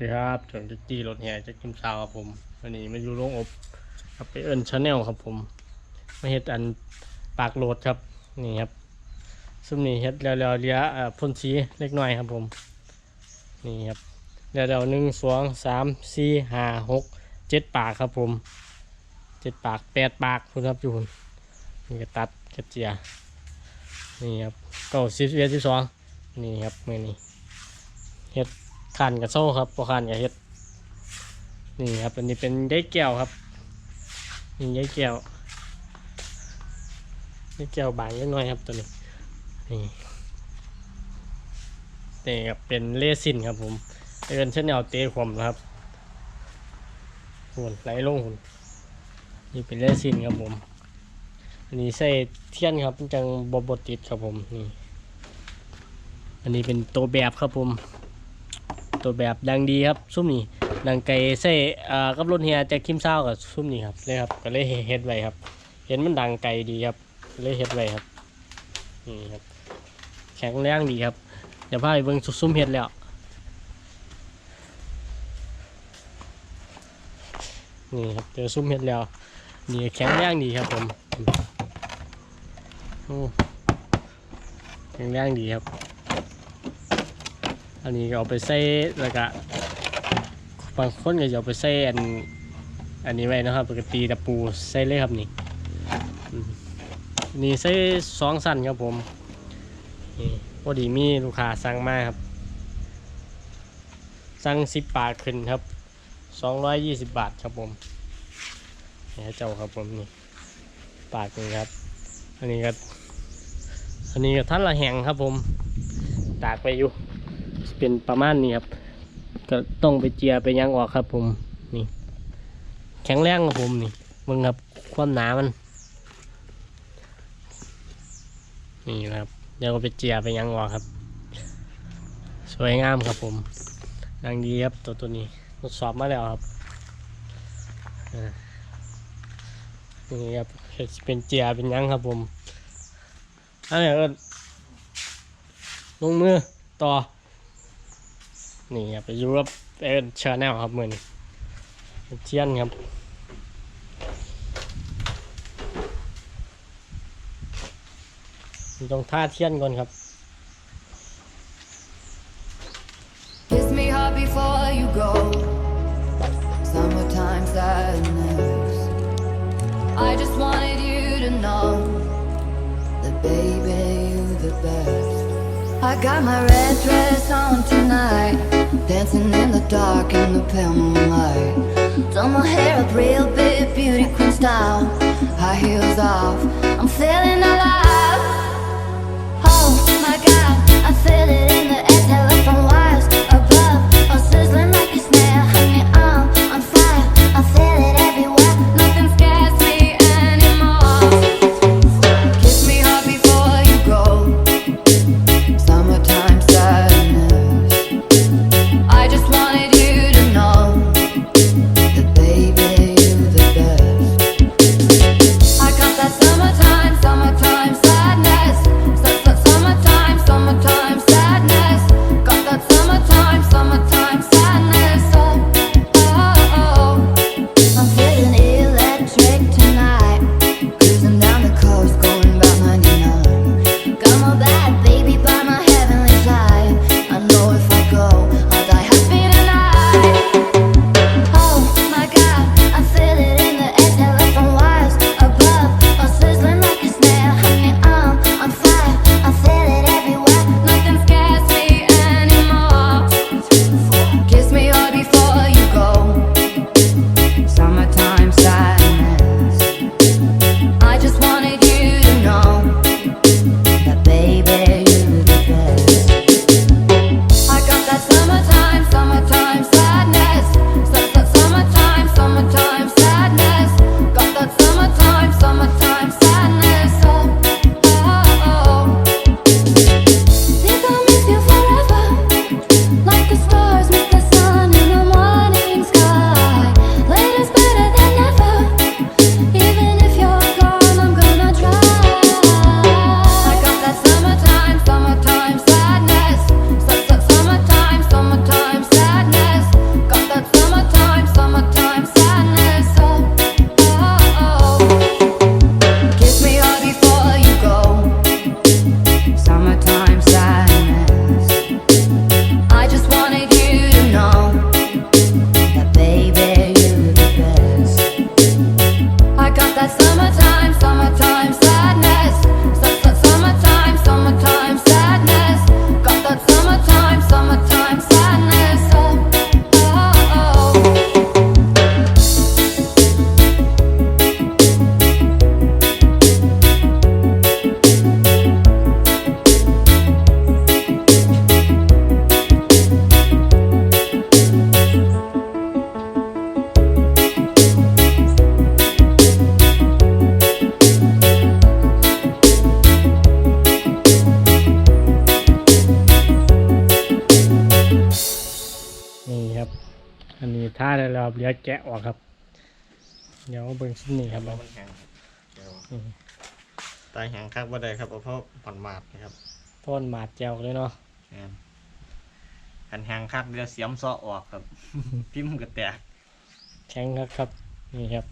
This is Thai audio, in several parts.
ดีครับถึงจะจีรถแห่จะกินซาวครับผมวันนี้มาอยู่โรงอบครับไปเอิญชาแนลครับผมมาเฮ็ดอันปากโหลดครับนี่ครับซึ่งนี่เฮ็ดแล้วๆเลี้ยพ่นสีเล็กน้อยครับผมนี่ครับแล้วๆหนึ่งสองสามสี่ห้าหกเจ็ดปากครับผมเจ็ดปากแปดปากคุณครับอยู่นนี่ก็ตัดกระเจียนี่ครับเก้าสิบเอ็ดสิบสองนี่ครับมือนี้เฮ็ด ขันกับโซ่ครับพอขันกับเฮ็ด นี่ครับ อันนี้เป็นยายแก้วครับ นี่ยายแก้วยายแก้วบางนิดหน่อยครับตัวนี้ นี่นี่ครับเป็นเลซินครับผมเดินเช่นแนวเตะขวมนะครับหุ่นไหลลงหุ่นนี่เป็นเลซินครับผม อันนี้ใส่เทียนครับมันจังบบติดครับผมนี่ อันนี้เป็นตัวแบบครับผม ตัวแบบดังดีครับซุ้มนี่ดังไก่ใส่อ่ากับรถเฮียแจ็คคิมเศร้ากับซุ้มนี่ครับเลยครับก็เลยเฮ็ดไว้ครับ เห็นมันดังไกลดีครับเลยเฮ็ดไว้ครับนี่ครับแข็งแรงดีครับเดี๋ยวพาไปเบิ่งซุ้มเฮ็ดแล้วนี่ครับเจอซุ้มเฮ็ดแล้วนี่แข็งแรงดีครับผมโอ้แข็งแรงดีครับ อันนี้เอาไปใส่แล้วก็บางคนก็จะเอาไปใส่อันอันนี้ไว้นะครับปกติตะปูใส่เลยครับนี่นี่ใส่สองสั้นครับผมนี่พอดีมีลูกค้าสั่งมาครับ สั่งสิบปากขึ้นครับสองร้อยยี่สิบบาทครับผมนี่เจ้าครับผมนี่ปากนี่ครับ อันนี้ก็อันนี้ก็ท่านละแหงครับผมตากไปอยู่ เป็นประมาณนี้ครับ ก็ต้องไปเจียไปยังออกครับ ผมนี่ แข็งแรงครับผมนี่มึงครับความหนามัน นี่นะครับเดี๋ยวก็ไปเจียไปยังออกครับ สวยงามครับผมดังดีครับตัวตัวนี้ทดสอบมาแล้วครับนี่ครับเป็นเจียเป็นยังครับผมอันนี้ก็ลงมือต่อ นี่ครับไปอยู่กับเอ็นชาแนลครับมือนี้เทียนครับต้องท่าเทียนก่อนครับ Kiss me hard before you go. Summertime sadness. I just wanted you to know that baby you the best. I got my red dress on tonight, dancing in the dark in the pale moonlight. Done my hair up real big, beauty queen style. High heels off, I'm feeling alive. Oh my god, I feel it in the air, อันนี้ท่าได้แล้วครับเหลือแกะออกครับ เดี๋ยวเบิ่งชิ้นนี้ครับเพเอาราะมันแห้งครับเดี๋ยวอืมตายแห้งคักบ่ได้ครับเอาเพราะผ่อนมาดนะครับพ่นหมาดแจวเลยเนาะแม่นคันแห้งคักเดี๋ยวเสียมซ้อออกครับ พิมพ์ก็แตกแข็งครับครับ นี่ครับ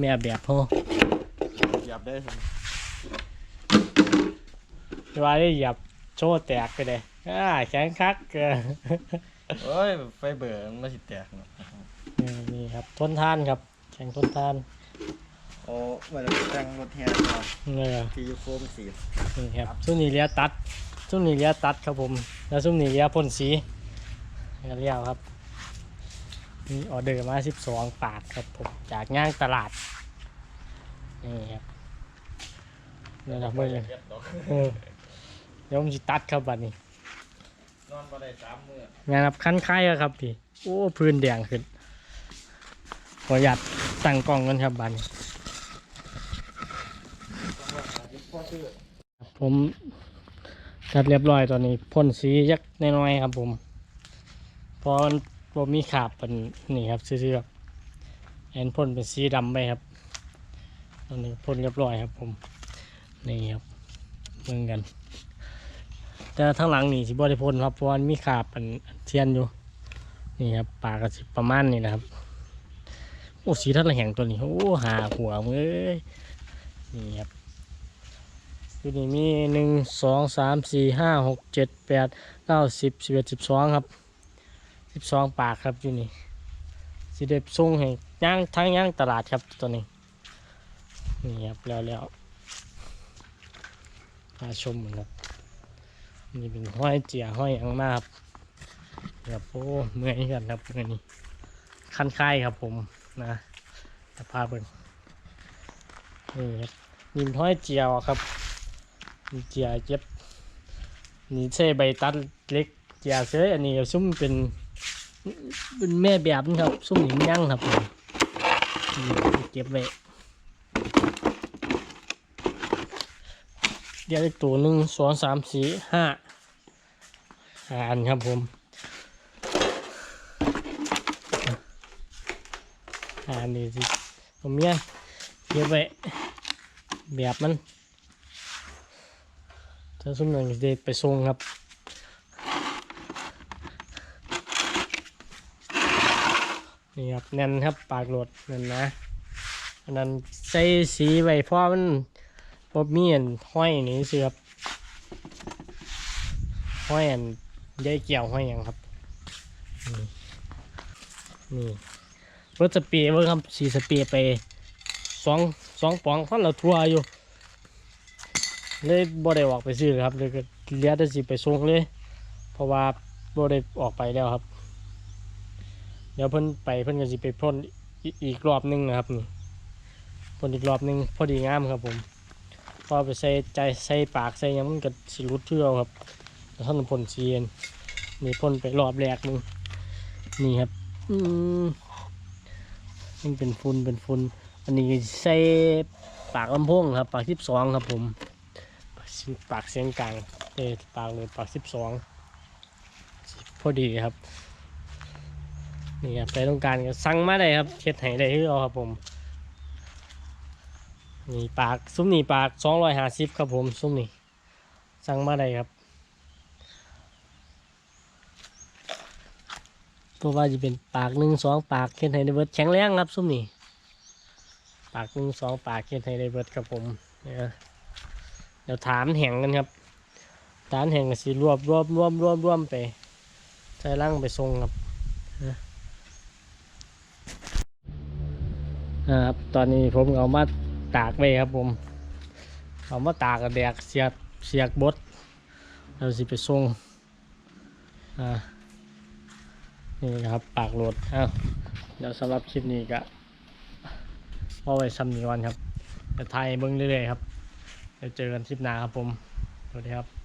แม่แบบพ่อหยับได้ครับว่าได้เหยียบโชว์แตกไปเลยอ่าแข็งคักเกิน โอ้ยไฟเบอร์มันมาสิแตกเนาะนี่ครับทนทานครับ แข็งทนทานโอ้เมื่อแต่งรถแห่ก่อนนี่ยที่โฟมสีนี่ครับซุ้มนี่เลียตัดซุ้มนี่เลียตัดครับผม แล้วซุ้มนี่เลียพ่นสีกันเรียวครับมีออเดอร์มาสิบสองปาดครับผมจากย่างตลาดนี่ครับนี่นะเมื่อยังเออเดี๋ยวผมจะตัดครับบัดนี้ นอนบ่ได้สามมื้องานครับคันไข่ครับพี่โอ้พื้นแดงขึ้นขอหยัดตั้งกล้องกันครับบันผมจัดเรียบร้อยตอนนี้พ่นสียักน้อยๆครับผมเพอมันผมมีขาบเป็นนี่ครับซื่อๆครับแอนพ่นเป็นสีดำไปครับ ตอนนี้พ่นเรียบร้อยครับผมนี่ครับเมืองกัน แต่ทั้งหลังนี่สิบริพนครับเพราะว่ามันมีขาบเป็นเทียนอยู่ นี่ครับปลากระสิประมาณนี้นะครับ โอ้สีท่านละแห่งตัวนี้ โอ้หาหัวมึงเอ้ยนี่ครับอยู่นี่มีหนึ่งสองสามสี่ห้าหกเจ็ดแปดเก้าสิบสิบเอ็ดสิบสองครับสิบสองปากครับอยู่นี่สิเด็บส่งให้ย่างทั้งย่างตลาดครับตัวนี้นี่ครับแล้วแล้วมาชมเหมือนครับ นี่เป็นห้อยเจียห้อยหยังมาครับครับโอ้เมื่อยกันครับเมื่อยนี่คันไข้ครับผมนะจะพาเบิ่งนี่ครับนี่เป็นห้อยเจียวครับมีเจียเจ็บนี่ใช่ใบตัดเล็กเจียเสยอันนี้ซุ่มเป็นเป็นแม่แบบนะครับซุ่มหินย่างครับผมเก็บไว้ เดี๋ยวอีกตัวหนึ่งสองสามสี่ห้าอันครับผมอันนี้สิผมเนี่ยเก็บไว้แบบมันถ้าสมมติเด็กไปส่งครับนี่ครับแน่นครับปากโหลดนั่นนะอันนั้นใส่สีไว้เพราะมัน บมีอันห้อยนี่สิครับห้อยอันใยเกี่ยวห้อยอย่างครับ นี่รถสเปียร์เบิ่งครับสีสเปียร์ไปสองสองปองพันละทัวอยู่ เลยบ่ได้ออกไปซื้อครับเลยก็เลี้ยแต่สิไปส่งเลย เพราะว่าบ่ได้ออกไปแล้วครับ เดี๋ยวเพิ่นไปเพิ่นก็สิไปพ่นอีกรอบนึงนะครับนี่พ่นอีกรอบนึงพอดีงามครับผม พอไปใส่ใจใส่ปากใส่ยังมันก็สิรุดเทื่อครับท่านพ่นเสียนนี่พ่นไปรอบแรกหนึงนี่ครับ อืมมันเป็นฝุ่นเป็นฝุ่นอันนี้ใส่ปากลำโพงครับ ปากสิบสองครับ ผมปากเสียงกลางเออปากเลยปากสิบสองพอดีครับนี่ครับใครต้องการก็สั่งมาได้ครับเช็ดให้ได้คือเอาครับผม นี่ปากซุ้มนี่ปากสองร้อยห้าสิบครับผมซุ้มนี่สั่งมาได้ครับตัวว่าจะเป็นปากหนึ่งสองปากเช็ดให้ได้เบิร์ดแข็งแรงครับซุ้มนี่ปากหนึ่งสองปากเช็ดให้ได้เบิร์ดครับผมเนี่ยเดี๋ยวถามแห่งกันครับฐานแห่งก็สิรวบรวบรวมรวมรวมไปใส่ร่างไปทรงครับนะครับ ตอนนี้ผมเอามา ตากไว้ครับผมเอามาตากกับแดกเสียบเสียบบดเราสิไปส่งอ่านี่นะครับปากโหลดอ้าวเดี๋ยวสำหรับคลิปนี้ก็พอไว้ซ้ำนี้วันครับจะถ่ายเบิ้งเรื่อยๆครับเดี๋ยวเจอกันคลิปหน้าครับผมสวัสดีครับ